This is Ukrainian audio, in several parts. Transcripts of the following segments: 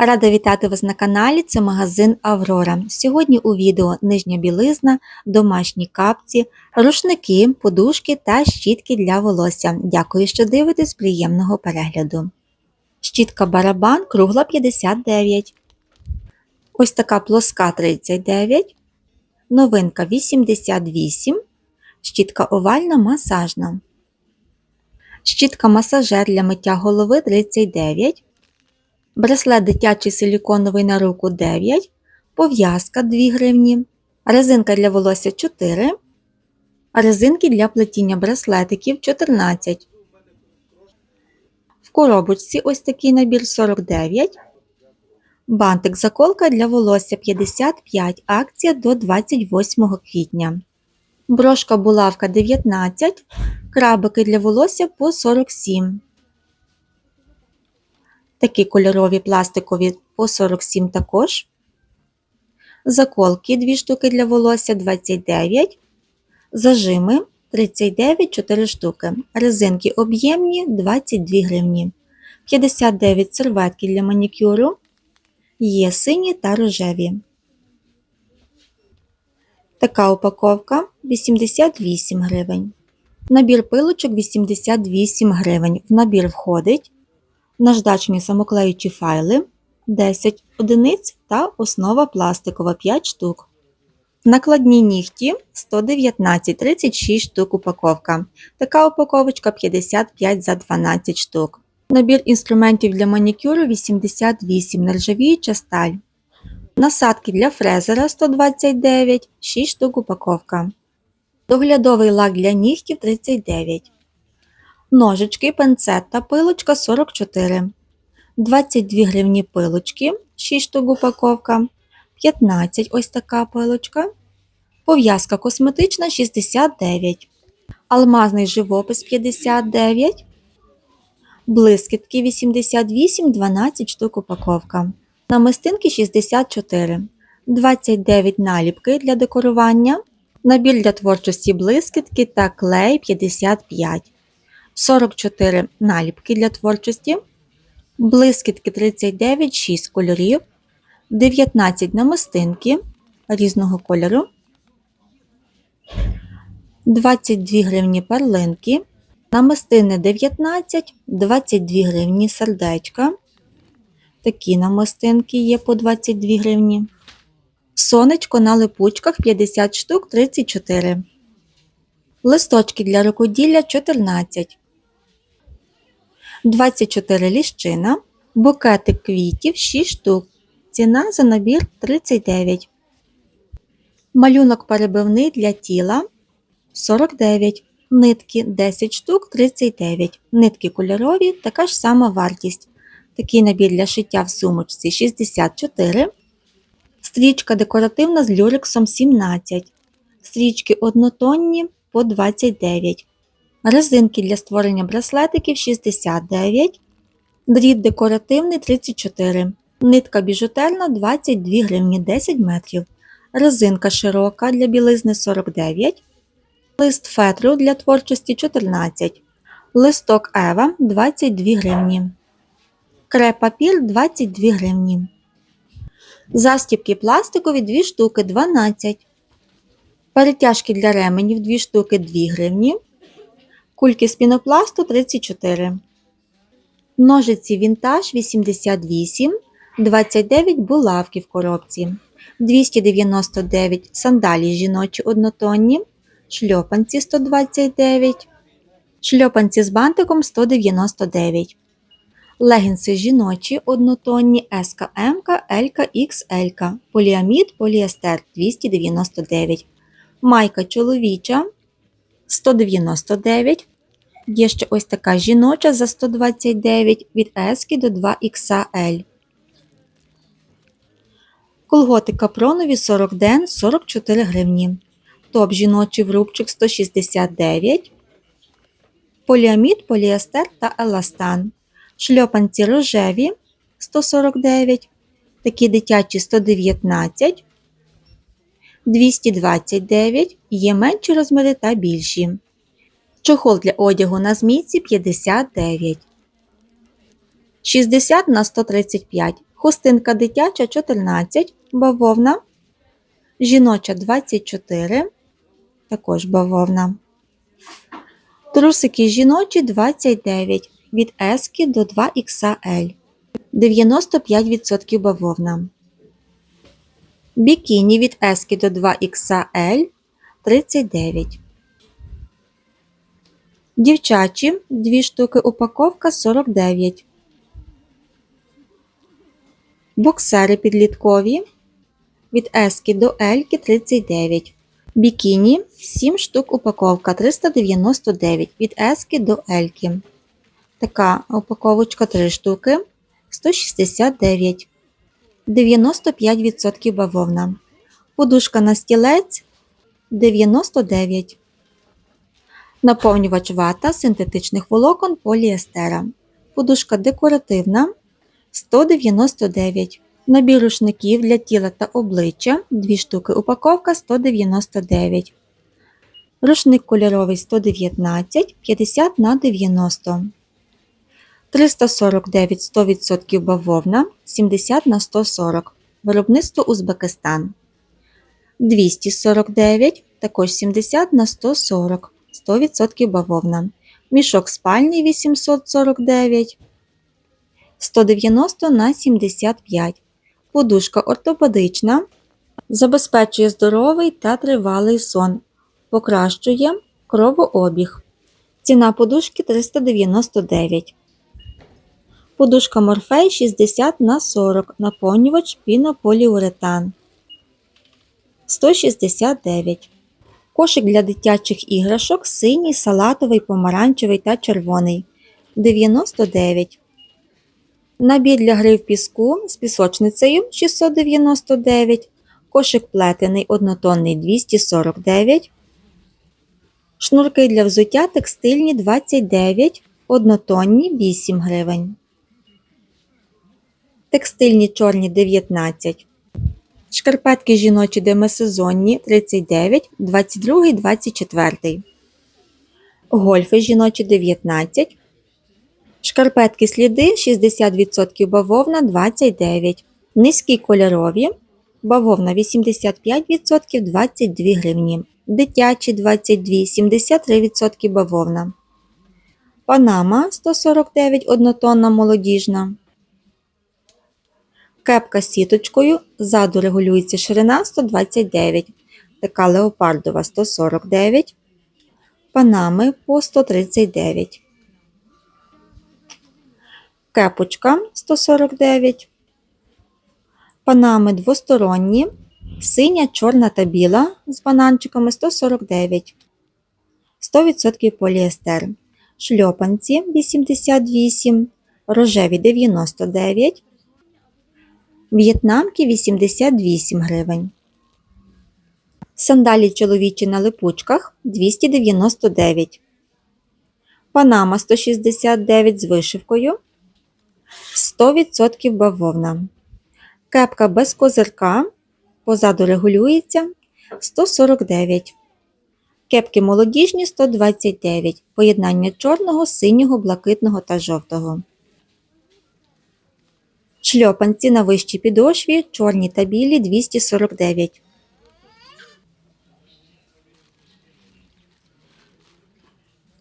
Рада вітати вас на каналі. Це магазин Аврора. Сьогодні у відео нижня білизна, домашні капці, рушники, подушки та щітки для волосся. Дякую, що дивитесь. Приємного перегляду. Щітка барабан кругла 59. Ось така плоска 39. Новинка 88. Щітка овальна масажна. Щітка масажер для миття голови 39. Браслет дитячий силіконовий на руку 9, пов'язка 2 гривні, резинка для волосся 4, резинки для плетіння браслетиків 14. В коробочці ось такий набір 49. Бантик заколка для волосся 55, акція до 28 квітня. Брошка булавка 19, крабики для волосся по 47. Такі кольорові пластикові по 47 також. Заколки 2 штуки для волосся 29. Зажими 39 4 штуки. Резинки об'ємні 22 гривні. 59 серветки для манікюру. Є сині та рожеві. Така упаковка 88 гривень. Набір пилочок 88 гривень. В набір входить наждачні самоклеючі файли 10 одиниць та основа пластикова 5 штук. Накладні нігті 119 36 штук упаковка. Така упаковочка 55 за 12 штук. Набір інструментів для манікюру 88 нержавіюча сталь. Насадки для фрезера 129 6 штук упаковка. Доглядовий лак для нігтів 39 Ножички, пенцет та пилочка 44. 22 гривні пилочки, 6 штук упаковка. 15 ось така пилочка. Пов'язка косметична 69. Алмазний живопис 59. Блискітки 88, 12 штук упаковка. Намистинки 64. 29 наліпки для декорування. Набір для творчості блискітки та клей 55. 44 наліпки для творчості, блискітки 39, 6 кольорів, 19 намистинки різного кольору, 22 гривні перлинки, намистини 19, 22 гривні сердечка. Такі намистинки є по 22 гривні. Сонечко на липучках 50 штук 34. Листочки для рукоділля 14. 24 ліщина, букетик квітів 6 штук. Ціна за набір 39. Малюнок перебивний для тіла 49. Нитки 10 штук 39. Нитки кольорові така ж сама вартість. Такий набір для шиття в сумочці 64. Стрічка декоративна з люрексом 17. Стрічки однотонні по 29 резинки для створення браслетиків 69, дріт декоративний 34, нитка біжутерна 22 гривні 10 метрів, резинка широка для білизни 49, лист фетру для творчості 14, листок Ева 22 гривні, креп-папір 22 гривні. Застібки пластикові 2 штуки 12. Перетяжки для ременів 2 штуки 2 гривні. Кульки з пінопласту 34. Ножиці вінтаж 88, 29 булавки в коробці, 299 сандалі жіночі однотонні, шльопанці 129, шльопанці з бантиком 199, легінси жіночі однотонні СКМ, ЛК, XL, поліамід, поліестер 299, майка чоловіча 199. Є ще ось така жіноча за 129 від S до 2XL. Колготи капронові 40 ден 44 гривні. Топ жіночий врубчик 169. Поліамід, поліестер та еластан. Шльопанці рожеві 149. Такі дитячі 119. 229 є менші розміри та більші. Чохол для одягу на змійці 59. 60 на 135. Хустинка дитяча 14, бавовна. Жіноча 24, також бавовна. Трусики жіночі 29 від S до 2XL. 95% бавовна. Бікіні від S до 2XL 39. Дівчачі 2 штуки упаковка 49. Боксери підліткові від S до L 39. Бікіні 7 штук упаковка 399 від S до L. Така упаковочка 3 штуки 169. 95% бавовна. Подушка на стілець 99. Наповнювач вата синтетичних волокон поліестера. Подушка декоративна 199. Набір рушників для тіла та обличчя 2 штуки упаковка 199. Рушник кольоровий 119 50 на 90. 349 100% бавовна 70 на 140. Виробництво Узбекистан. 249 також 70 на 140 100% бавовна. Мішок спальний 849 190 на 75. Подушка ортопедична. Забезпечує здоровий та тривалий сон. Покращує кровообіг. Ціна подушки 399. Подушка Морфей 60 на 40. Наповнювач пінополіуретан. 169. Кошик для дитячих іграшок синій, салатовий, помаранчевий та червоний 99. Набір для гри в піску з пісочницею 699. Кошик плетений однотонний 249. Шнурки для взуття текстильні 29, однотонні 8 гривень. Текстильні чорні 19. Шкарпетки жіночі демисезонні 39, 22, 24. Гольфи жіночі 19. Шкарпетки сліди 60% бавовна 29. Низькі кольорові. Бавовна 85% 22 гривні. Дитячі 22, 73% бавовна. Панама 149 однотонна молодіжна. Кепка з сіточкою. Ззаду регулюється ширина 129. Така леопардова 149. Панами по 139. Кепочка 149. Панами двосторонні. Синя, чорна та біла з бананчиками 149. 100% поліестер. Шльопанці 88. Рожеві 99. В'єтнамки 88 гривень. Сандалі чоловічі на липучках 299. Панама 169 з вишивкою. 100% бавовна. Кепка без козирка. Позаду регулюється 149. Кепки молодіжні 129. Поєднання чорного, синього, блакитного та жовтого. Шльопанці на вищій підошві, чорні та білі 249.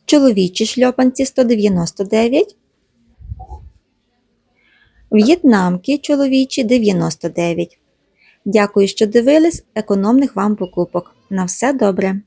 Чоловічі шльопанці 199. В'єтнамки чоловічі 99. Дякую, що дивились економних вам покупок. На все добре!